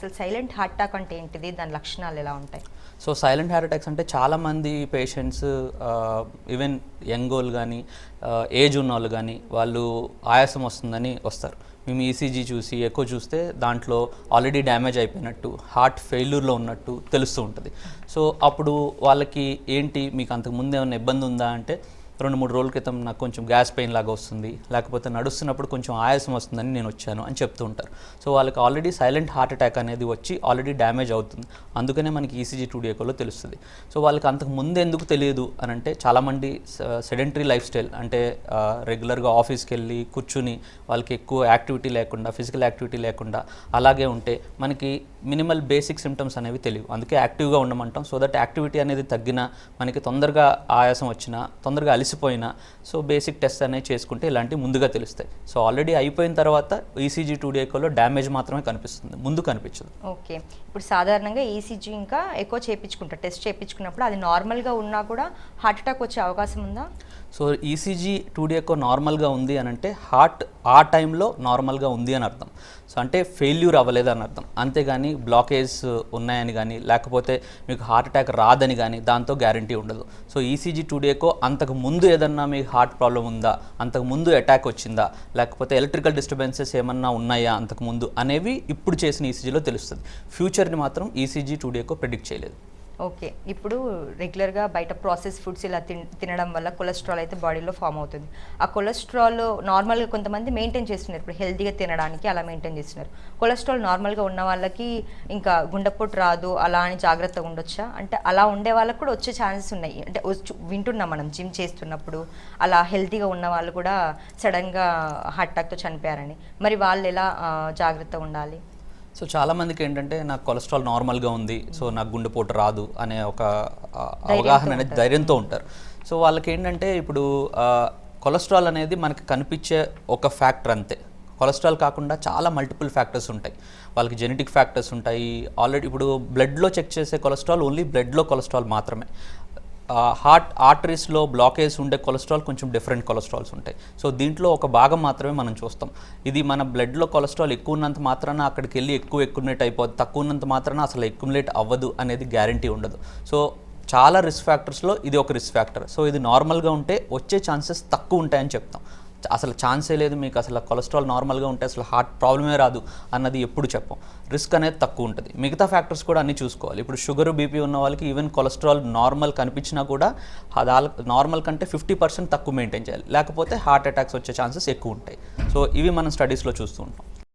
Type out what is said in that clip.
అసలు silent heart attack అంటే ఏంటిది? దాని లక్షణాలు ఎలా ఉంటాయి? సో సైలెంట్ హార్ట్ అటాక్స్ అంటే చాలామంది పేషెంట్స్ ఈవెన్ యంగ్ వాళ్ళు కానీ ఏజ్ ఉన్న వాళ్ళు కానీ వాళ్ళు ఆయాసం వస్తుందని వస్తారు. మేము ఈసీజీ చూసి ఎక్కువ చూస్తే దాంట్లో ఆల్రెడీ డ్యామేజ్ అయిపోయినట్టు హార్ట్ ఫెయిల్యూర్లో ఉన్నట్టు తెలుస్తూ ఉంటుంది. సో అప్పుడు వాళ్ళకి ఏంటి మీకు అంతకు ముందు ఏమైనా ఇబ్బంది ఉందా అంటే రెండు మూడు రోజుల క్రితం నాకు కొంచెం గ్యాస్ పెయిన్ లాగా వస్తుంది. లేకపోతే నడుస్తున్నప్పుడు కొంచెం ఆయాసం వస్తుందని నేను వచ్చాను అని చెప్తూ ఉంటారు. సో వాళ్ళకి ఆల్రెడీ సైలెంట్ హార్ట్ అటాక్ అనేది వచ్చి ఆల్రెడీ డ్యామేజ్ అవుతుంది. అందుకనే మనకి ఈసీజీ టూ డిఏకోలో తెలుస్తుంది. సో వాళ్ళకి అంతకు ముందు ఎందుకు తెలియదు అని అంటే చాలామంది సెడెంటరీ లైఫ్ స్టైల్ అంటే రెగ్యులర్గా ఆఫీస్కి వెళ్ళి కూర్చుని వాళ్ళకి ఎక్కువ యాక్టివిటీ లేకుండా ఫిజికల్ యాక్టివిటీ లేకుండా అలాగే ఉంటే మనకి మినిమల్ బేసిక్ సిమ్టమ్స్ అనేవి తెలియవు. అందుకే యాక్టివ్గా ఉండమంటాం. సో దట్ యాక్టివిటీ అనేది తగ్గినా మనకి తొందరగా ఆయాసం వచ్చినా తొందరగా అలసిపోయినా సో బేసిక్ టెస్ట్ అనేవి చేసుకుంటే ఇలాంటివి ముందుగా తెలుస్తాయి. సో ఆల్రెడీ అయిపోయిన తర్వాత ఈసీజీ టూ డిఏకోలో డ్యామేజ్ మాత్రమే కనిపిస్తుంది. ముందు కనిపించదు. ఓకే. ఇప్పుడు సాధారణంగా ఈసీజీ ఇంకా ఎక్కువ చేయించుకుంటారు టెస్ట్ చేయించుకున్నప్పుడు అది నార్మల్గా ఉన్నా కూడా హార్ట్ అటాక్ వచ్చే అవకాశం ఉందా? సో ఈసీజీ టూ ఎక్కువ నార్మల్గా ఉంది అని అంటే హార్ట్ ఆ టైంలో నార్మల్గా ఉంది అని అర్థం. సో అంటే ఫెయిల్యూర్ అవ్వలేదు అని అర్థం. అంతేగాని బ్లాకేజ్ ఉన్నాయని కానీ లేకపోతే మీకు హార్ట్ అటాక్ రాదని కానీ దాంతో గ్యారంటీ ఉండదు. సో ఈసీజీ టూ ఎక్కువ అంతకు ముందు ఏదన్నా మీకు హార్ట్ ప్రాబ్లం ఉందా అంతకు ముందు అటాక్ వచ్చిందా లేకపోతే ఎలక్ట్రికల్ డిస్టర్బెన్సెస్ ఏమన్నా ఉన్నాయా అంతకు ముందు అనేవి ఇప్పుడు చేసిన ఈసీజీలో తెలుస్తుంది. ఫ్యూచర్ని మాత్రం ఈసీజీ టూ ఎక్కువ ప్రిడిక్ట్ చేయలేదు. ఓకే. ఇప్పుడు రెగ్యులర్గా బయట ప్రాసెస్ ఫుడ్స్ ఇలా తిన్ తినడం వల్ల కొలెస్ట్రాల్ అయితే బాడీలో ఫామ్ అవుతుంది. ఆ కొలెస్ట్రాల్ నార్మల్గా కొంతమంది మెయింటైన్ చేస్తున్నారు. ఇప్పుడు హెల్తీగా తినడానికి అలా మెయింటైన్ చేస్తున్నారు. కొలెస్ట్రాల్ నార్మల్గా ఉన్న వాళ్ళకి ఇంకా గుండెపోటు రాదు అలా అని జాగ్రత్తగా ఉండొచ్చా? అంటే అలా ఉండే వాళ్ళకి కూడా వచ్చే ఛాన్సెస్ ఉన్నాయి. అంటే వింటున్నాం మనం జిమ్ చేస్తున్నప్పుడు అలా హెల్తీగా ఉన్న వాళ్ళు కూడా సడన్గా హార్ట్ అటాక్తో చనిపోయారని. మరి వాళ్ళు ఎలా జాగ్రత్తగా ఉండాలి? సో చాలా మందికి ఏంటంటే నాకు కొలెస్ట్రాల్ నార్మల్గా ఉంది సో నాకు గుండెపోటు రాదు అనే ఒక అవగాహన అనేది ధైర్యంతో ఉంటారు. సో వాళ్ళకి ఏంటంటే ఇప్పుడు కొలెస్ట్రాల్ అనేది మనకి కనిపించే ఒక ఫ్యాక్టర్ అంతే. కొలెస్ట్రాల్ కాకుండా చాలా మల్టిపుల్ ఫ్యాక్టర్స్ ఉంటాయి. వాళ్ళకి జెనెటిక్ ఫ్యాక్టర్స్ ఉంటాయి. ఆల్రెడీ ఇప్పుడు బ్లడ్లో చెక్ చేసే కొలెస్ట్రాల్ ఓన్లీ బ్లడ్లో కొలెస్ట్రాల్ మాత్రమే. హార్ట్ ఆర్టరీస్లో బ్లాకేజ్ ఉండే కొలెస్ట్రాల్ కొంచెం డిఫరెంట్ కొలెస్ట్రాల్స్ ఉంటాయి. సో దీంట్లో ఒక భాగం మాత్రమే మనం చూస్తాం. ఇది మన బ్లడ్లో కొలెస్ట్రాల్ ఎక్కువ ఉన్నంత మాత్రాన అక్కడికి వెళ్ళి ఎక్కువ ఎక్యుమిలేట్ అయిపోద్ది. తక్కువ ఉన్నంత మాత్రాన అసలు ఎక్యుమిలేట్ అవ్వదు అనేది గ్యారంటీ ఉండదు. సో చాలా రిస్క్ ఫ్యాక్టర్స్లో ఇది ఒక రిస్క్ ఫ్యాక్టర్ సో ఇది నార్మల్గా ఉంటే వచ్చే ఛాన్సెస్ తక్కువ ఉంటాయని చెప్తాం. అసలు ఛాన్సే లేదు మీకు అసలు కొలెస్ట్రాల్ నార్మల్గా ఉంటే అసలు హార్ట్ ప్రాబ్లమే రాదు అన్నది ఎప్పుడు చెప్పం. రిస్క్ అనేది తక్కువ ఉంటుంది. మిగతా ఫ్యాక్టర్స్ కూడా అన్ని చూసుకోవాలి. ఇప్పుడు షుగర్ బీపీ ఉన్న వాళ్ళకి ఈవెన్ కొలెస్ట్రాల్ నార్మల్ కనిపించినా కూడా నార్మల్ కంటే ఫిఫ్టీ పర్సెంట్ తక్కువ మెయింటైన్ చేయాలి. లేకపోతే హార్ట్ అటాక్స్ వచ్చే ఛాన్సెస్ ఎక్కువ ఉంటాయి. సో ఇవి మనం స్టడీస్లో చూస్తూ ఉంటాం.